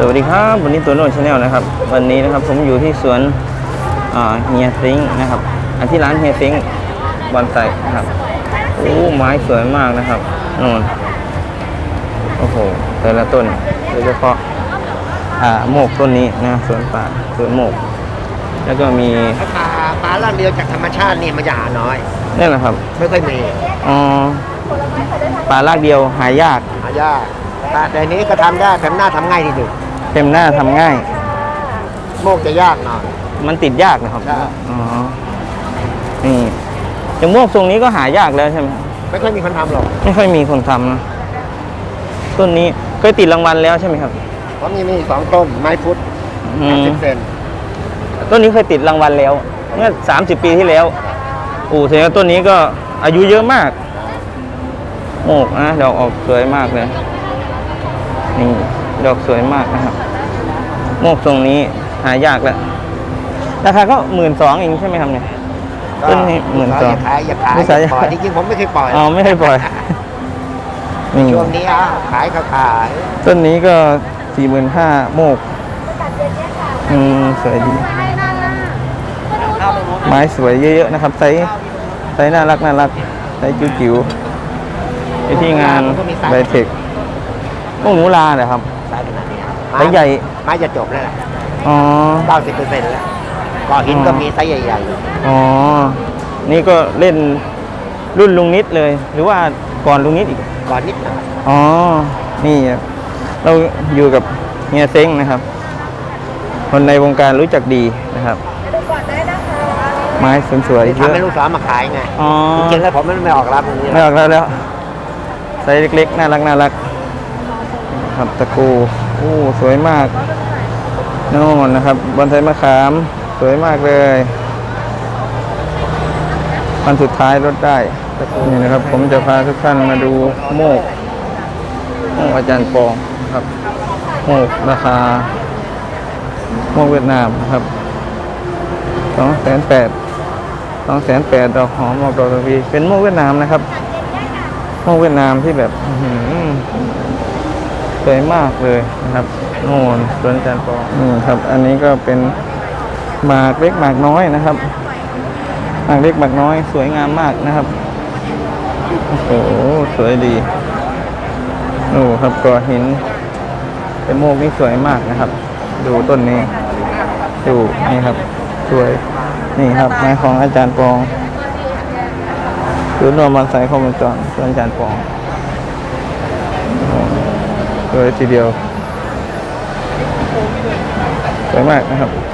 สวัสดีครับวันนี้ตัวโน้ตชาแนลนะครับ วันนี้นะครับผมอยู่ที่สวนเฮียซิงนะครับอันที่ร้านเฮียซิงบอนไซนะครับโอ้ไม้สวยมากนะครับโน่นโอ้โหแต่ละต้นโดยเฉพาะอ่าโมกต้นนี้นะสวนป่าสวนโมก แล้วก็มีปลาปลาล่างเดียวจากธรรมชาตินี่มันจะหาน้อยนี่แหละครับ ไม่ค่อยมีอ๋อปลาลากเดียวหายากหายากแต่เดี๋ยวนี้ก็ทำได้แต่หน้าทำง่ายที่สุด เต็มหน้าทำง่าย โมกจะยากหน่อย มันติดยากนะครับใช่ อ๋อนี่อย่างม่วงทรงนี้ก็หายากแล้วใช่ไหมไม่ค่อยมีคนทำหรอกไม่ค่อยมีคนทำนะต้นนี้เคยติดรางวัลแล้วใช่ไหมครับเพราะมีมีสองต้นไม้พุทธอืห้ามสิบเซนต้นนี้เคยติดรางวัลแล้ว เมื่อสามสิบปีที่แล้วโอ้แสดงว่าต้นนี้ก็อายุเยอะมากโมกนะดอกออกสวยมากเลยนี่ ดอกสวยมากนะครับ โมกทรงนี้หายากแล้ว ราคาก็หมื่นสองเองใช่ไหมครับเนี่ย ต้นนี้หมื่นสองอย่าขายอย่าขายไม่ขายอย่าปล่อยจริงๆผมไม่เคยปล่อยอ๋อไม่ให้ปล่อยนี่ช่วงนี้อะขายก็ขาย ต้นนี้ก็สี่หมื่นห้าโมก อืมสวยดี ไม้สวยเยอะๆนะครับไซส์ไซส์น่ารักน่ารักไซส์จิ๋วๆอยู่ที่งานไบเทคพวกหนูลาเหรอครับสายขนาดนี้ ไซส์ใหญ่ ไม้จะจบแล้วแหละอ๋อ เก้าสิบเปอร์เซ็นต์แล้วก่อหินก็มีไซส์ใหญ่อ๋อ นี่ก็เล่นรุ่นลุงนิดเลย หรือว่าก่อนลุงนิดอีกๆก่อนนิดหน่อยอ๋อ นี่ครับเราอยู่กับเฮียเซ้งนะครับ คนในวงการรู้จักดีนะครับ ไม้สวยๆเยทำอะให้ลูกสาวมาขายไงอ๋อจริงๆแล้วผมไม่ไม่ออกรับตรงนี้ไม่ออกแล้วแล้วไซส์เล็กๆ น่ารักน่ารักครับตะกู โอ้สวยมากโน่นนะครับบอนไซมะขามสวยมากเลยวันสุดท้ายลดได้นี่นะครับ ผมจะพาทุกท่านมาดูโมกโมกอาจารย์ปองครับโมกราคาโมกเวียดนามครับสองแสนแปดสองแสนแปดดอกหอมออกดอกตะวีเป็นโมกเวียดนามนะครับโมกเวียดนามที่แบบ วยมากเลยนะครับโน่นสวนอาจารย์ปองนี่ครับ อันนี้ก็เป็นหมากเล็กหมากน้อยนะครับหมากเล็กหมากน้อย สวยงามมากนะครับโอ้โหสวยดีโอ้ครับก่อหินเป็นโมกนี่สวยมากนะครับ ดูต้นนี้ดูนี่ครับ สวยนี่ครับไม้ของอาจารย์ปองศูนย์รวมบอนไซคอมวงจรส่วนอาจารย์ปอง สวยทีเดียวสวยมากนะครับ